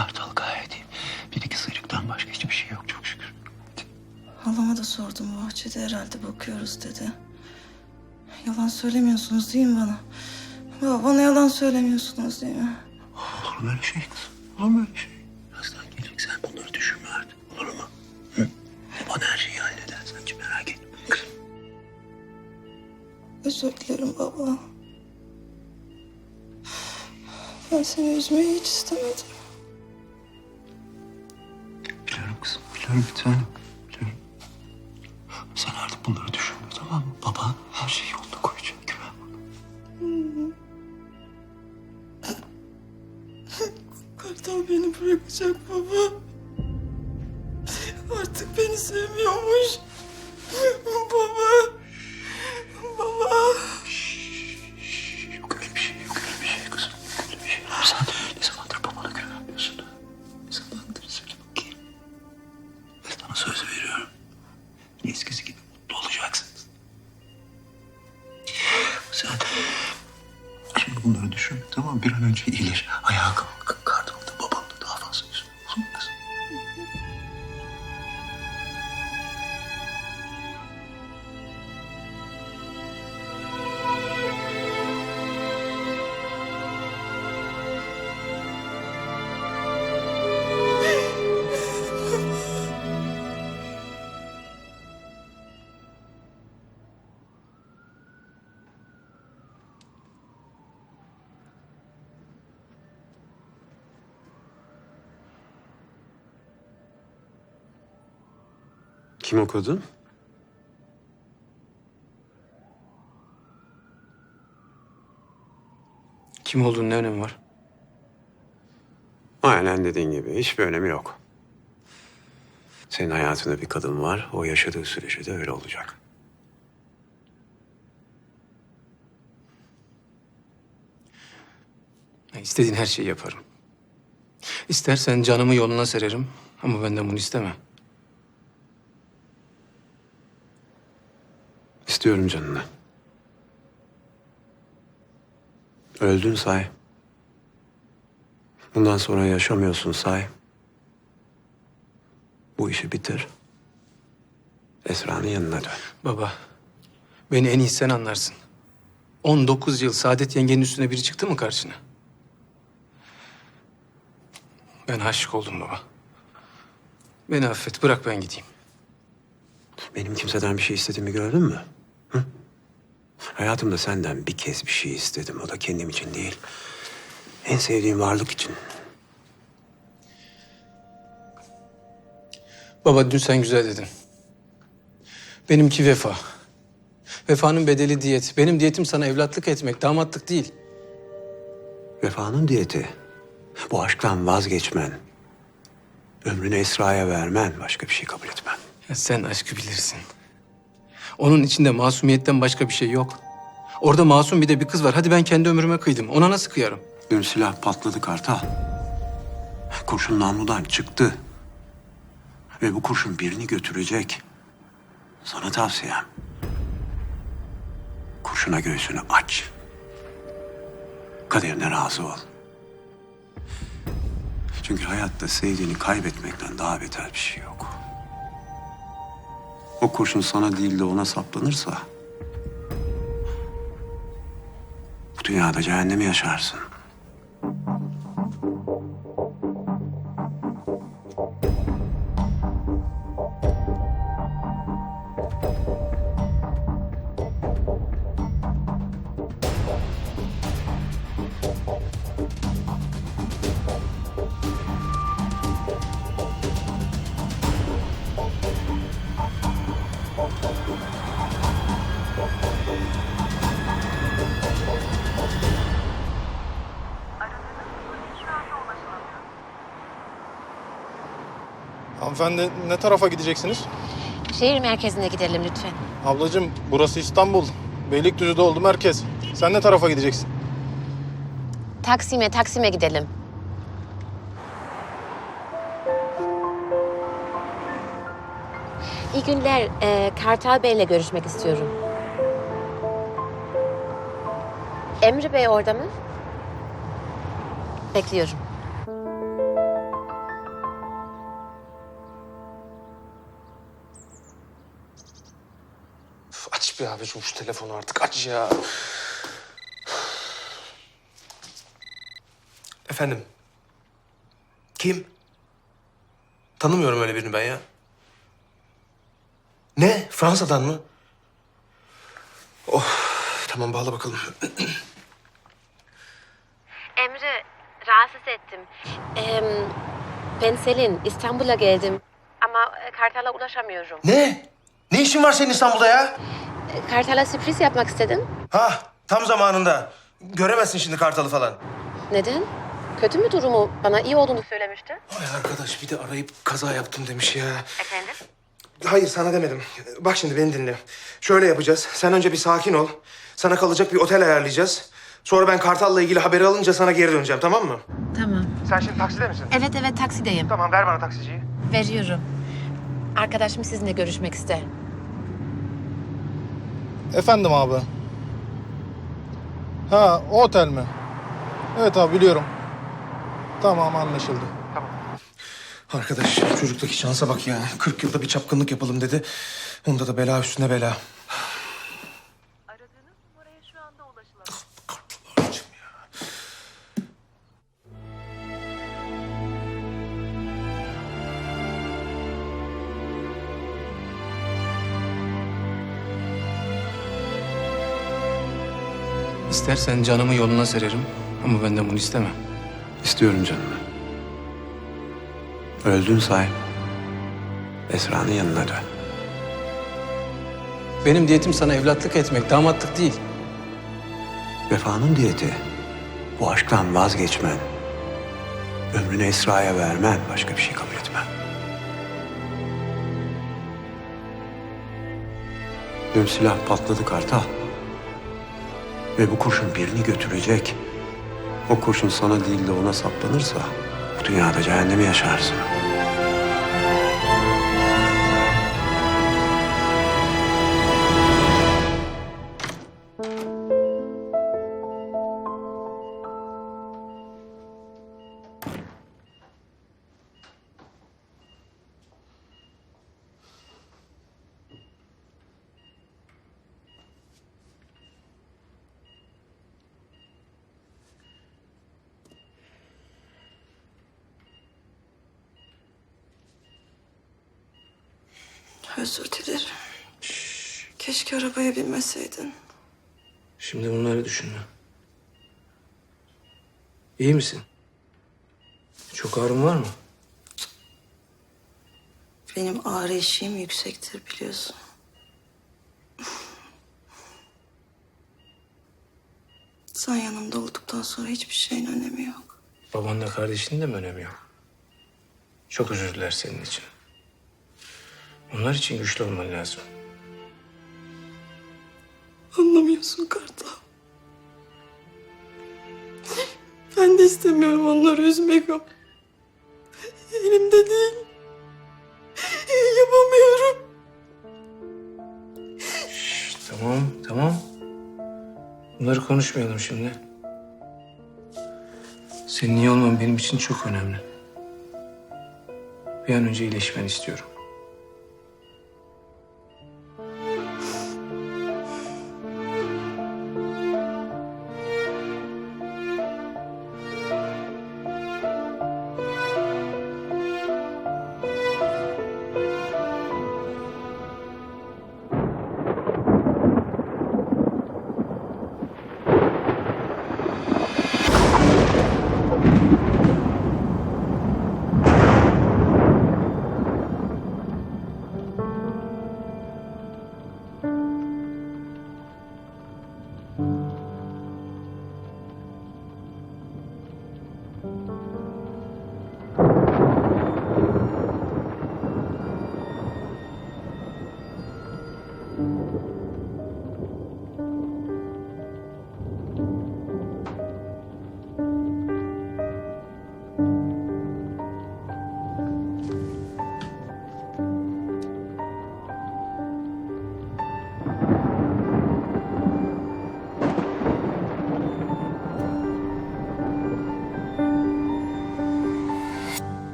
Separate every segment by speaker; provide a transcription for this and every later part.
Speaker 1: Kartal
Speaker 2: gayet iyi. Bir iki sıyrıktan başka hiçbir şey yok çok şükür.
Speaker 1: Halama da sordum bahçede herhalde bakıyoruz dedi. Yalan söylemiyorsunuz değil mi bana? Baba bana yalan söylemiyorsunuz değil mi?
Speaker 2: Olur mu öyle şey kızım? Olur mu öyle şey? Birazdan gelecek sen bunları düşünme artık. Olur mu? Hı? Bana her şeyi halleder sen hiç merak etme. Kızım.
Speaker 1: Özür dilerim baba. Ben seni üzmeyi hiç istemedim.
Speaker 2: Kızım. Biliyorum bir
Speaker 3: Kim okudu?
Speaker 4: Kim olduğunun ne önemi var?
Speaker 3: Aynen dediğin gibi hiçbir önemi yok. Senin hayatında bir kadın var. O yaşadığı sürece de öyle olacak.
Speaker 4: Ya İstediğin her şeyi yaparım. İstersen canımı yoluna sererim ama benden bunu isteme.
Speaker 3: İstiyorum canını. Öldün say. Bundan sonra yaşamıyorsun say. Bu işi bitir. Esra'nın yanına dön.
Speaker 4: Baba, beni en iyi sen anlarsın. 19 yıl Saadet yengenin üstüne biri çıktı mı karşına? Ben aşık oldum baba. Beni affet, bırak ben gideyim.
Speaker 3: Benim kimseden bir şey istediğimi gördün mü? Hı? Hayatımda senden bir kez bir şey istedim. O da kendim için değil. En sevdiğim varlık için.
Speaker 4: Baba dün sen güzel dedin. Benimki vefa. Vefanın bedeli diyet. Benim diyetim sana evlatlık etmek, damatlık değil.
Speaker 3: Vefanın diyeti. Bu aşktan vazgeçmen. Ömrünü Esra'ya vermen. Başka bir şey kabul etmen.
Speaker 4: Ya sen aşkı bilirsin. Onun içinde masumiyetten başka bir şey yok. Orada masum bir de bir kız var. Hadi ben kendi ömrüme kıydım. Ona nasıl kıyarım?
Speaker 3: Dün silah patladı Kartal. Kurşun namludan çıktı. Ve bu kurşun birini götürecek. Sana tavsiyem. Kurşuna göğsünü aç. Kaderine razı ol. Çünkü hayatta sevdiğini kaybetmekten daha beter bir şey yok. O kurşun sana değil de ona saplanırsa... ...bu dünyada cehennemi yaşarsın.
Speaker 5: Hanımefendi ne tarafa gideceksiniz?
Speaker 6: Şehir merkezine gidelim lütfen.
Speaker 5: Ablacığım burası İstanbul. Beylikdüzü'de oldu merkez. Sen ne tarafa gideceksin?
Speaker 6: Taksim'e, Taksim'e gidelim. İyi günler. Ee, Kartal Bey'le görüşmek istiyorum. Emre Bey orada mı? Bekliyorum.
Speaker 7: Aç bir abi şu şu telefonu artık aç ya. Efendim? Kim? Tanımıyorum öyle birini ben ya. Ne? Fransa'dan mı? Oh, tamam bağla bakalım.
Speaker 6: Emre, rahatsız ettim. Ee, ben Selin, İstanbul'a geldim. Ama e, Kartal'a ulaşamıyorum.
Speaker 7: ne? Ne işin var senin İstanbul'da ya?
Speaker 6: Kartal'a sürpriz yapmak istedim.
Speaker 7: Ha, tam zamanında. Göremezsin şimdi Kartal'ı falan.
Speaker 6: Neden? Kötü mü durumu? Bana iyi olduğunu söylemişti.
Speaker 7: Ay arkadaş bir de arayıp kaza yaptım demiş ya.
Speaker 6: Efendim?
Speaker 7: Hayır sana demedim. Bak şimdi beni dinle. Şöyle yapacağız. Sen önce bir sakin ol. Sana kalacak bir otel ayarlayacağız. Sonra ben Kartal'la ilgili haberi alınca sana geri döneceğim tamam mı?
Speaker 6: Tamam.
Speaker 7: Sen şimdi takside misin?
Speaker 6: Evet evet taksideyim.
Speaker 7: Tamam ver bana taksiciyi.
Speaker 6: Veriyorum. Arkadaşım sizinle görüşmek ister.
Speaker 5: Efendim abi. Ha o otel mi? Evet abi biliyorum. Tamam anlaşıldı.
Speaker 7: Arkadaş çocuktaki şansa bak ya. 40 yılda bir çapkınlık yapalım dedi. Onda da bela üstüne bela.
Speaker 4: İstersen canımı yoluna sererim ama benden bunu isteme.
Speaker 3: İstiyorum canını. Öldün say. Esra'nın yanına dön.
Speaker 4: Benim diyetim sana evlatlık etmek, damatlık değil.
Speaker 3: Vefanın diyeti. Bu aşktan vazgeçmen. Ömrünü Esra'ya vermen. Başka bir şey kabul etmem. Dün silah patladı Kartal. Ve bu kurşun birini götürecek. O kurşun sana değil de ona saplanırsa... ...bu dünyada cehennemi yaşarsın.
Speaker 1: Özür dilerim. Keşke arabaya binmeseydin.
Speaker 7: Şimdi bunları düşünme. İyi misin? Çok ağrın var mı?
Speaker 1: Benim ağrı eşiğim yüksektir biliyorsun. Sen yanımda olduktan sonra hiçbir şeyin önemi yok.
Speaker 7: Babanla kardeşinin de mi önemi yok? Çok özür diler senin için. Onlar için güçlü olman lazım.
Speaker 1: Anlamıyorsun Kartal. Ben de istemiyorum onları üzmek ama... Elimde değil. Yapamıyorum.
Speaker 7: Tamam, tamam. Bunları konuşmayalım şimdi. Senin iyi olman benim için çok önemli. Bir an önce iyileşmeni istiyorum.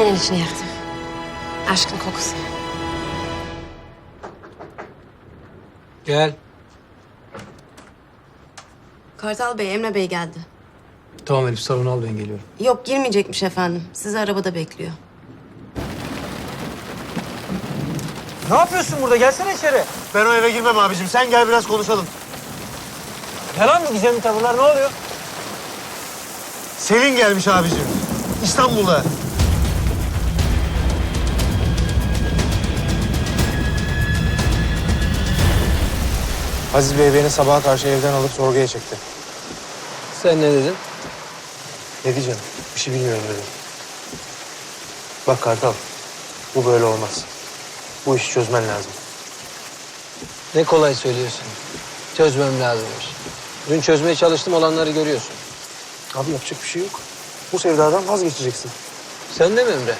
Speaker 6: Senin için yaktım. Aşkın kokusu.
Speaker 4: Gel.
Speaker 8: Kartal Bey, Emre Bey geldi.
Speaker 4: Tamam Elif salonu al ben geliyorum.
Speaker 8: Yok girmeyecekmiş efendim. Sizi arabada bekliyor.
Speaker 9: Ne yapıyorsun burada? Gelsene içeri.
Speaker 7: Ben o eve girmem abicim. Sen gel biraz konuşalım.
Speaker 9: Ne lan bu gizemli tavırlar? Ne oluyor?
Speaker 7: Selin gelmiş abicim. İstanbul'da. Aziz Bey beni sabaha karşı evden alıp sorguya çekti.
Speaker 4: Sen ne dedin?
Speaker 7: Ne diyeceğim? Bir şey bilmiyorum dedim. Bak Kartal, bu böyle olmaz. Bu işi çözmen lazım.
Speaker 4: Ne kolay söylüyorsun. Çözmem lazımmış. Dün çözmeye çalıştım olanları görüyorsun.
Speaker 7: Abi yapacak bir şey yok. Bu sevdadan vazgeçeceksin.
Speaker 4: Sen de mi Emre?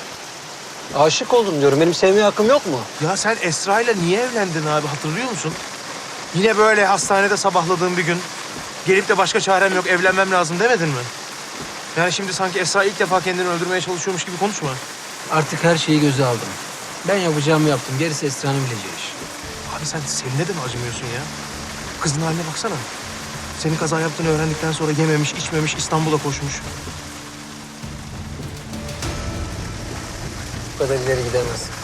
Speaker 4: Aşık oldum diyorum. Benim sevmeye hakkım yok mu?
Speaker 7: Ya sen Esra ile niye evlendin abi hatırlıyor musun? Yine böyle hastanede sabahladığın bir gün gelip de başka çarem yok evlenmem lazım demedin mi? Yani şimdi sanki Esra ilk defa kendini öldürmeye çalışıyormuş gibi konuşma.
Speaker 4: Artık her şeyi göze aldım. Ben yapacağımı yaptım. Gerisi Esra'nın bileceği iş.
Speaker 7: Abi sen Selin'e de mi acımıyorsun ya? Kızın haline baksana. Senin kaza yaptığını öğrendikten sonra yememiş, içmemiş, İstanbul'a koşmuş.
Speaker 4: Bu kadar ileri gidemez.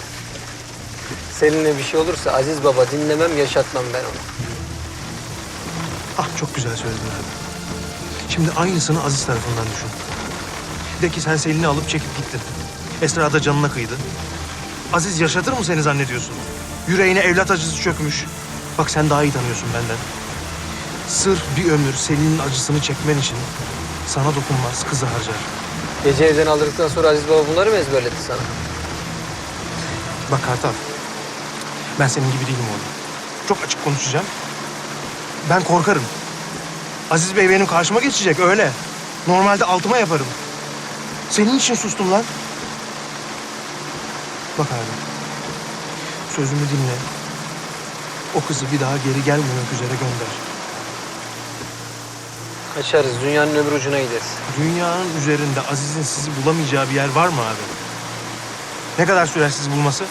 Speaker 4: Seninle bir şey olursa Aziz Baba dinlemem, yaşatmam ben onu.
Speaker 7: Ah çok güzel söyledin abi. Şimdi aynısını Aziz tarafından düşün. De ki sen Selin'i alıp çekip gittin. Esra da canına kıydı. Aziz yaşatır mı seni zannediyorsun? Yüreğine evlat acısı çökmüş. Bak sen daha iyi tanıyorsun benden. Sırf bir ömür Selin'in acısını çekmen için sana dokunmaz, kızı harcar.
Speaker 4: Gece evden aldıktan sonra Aziz Baba bunları mı ezberletti sana?
Speaker 7: Bak Kartal, ben senin gibi değilim oğlum. Çok açık konuşacağım. Ben korkarım. Aziz Bey benim karşıma geçecek öyle. Normalde altıma yaparım. Senin için sustum lan. Bak abi. Sözümü dinle. O kızı bir daha geri gelmemek üzere gönder.
Speaker 4: Kaçarız. Dünyanın öbür ucuna gideriz.
Speaker 7: Dünyanın üzerinde Aziz'in sizi bulamayacağı bir yer var mı abi? Ne kadar sürer sizi bulması?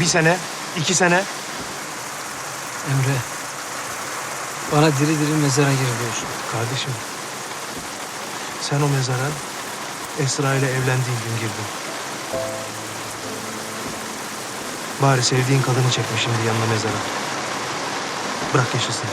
Speaker 7: Bir sene, iki sene.
Speaker 4: Emre. Bana diri diri mezara gir diyorsun.
Speaker 7: Kardeşim, sen o mezara Esra ile evlendiğin gün girdin. Bari sevdiğin kadını çekme şimdi yanına mezara. Bırak yaşasın.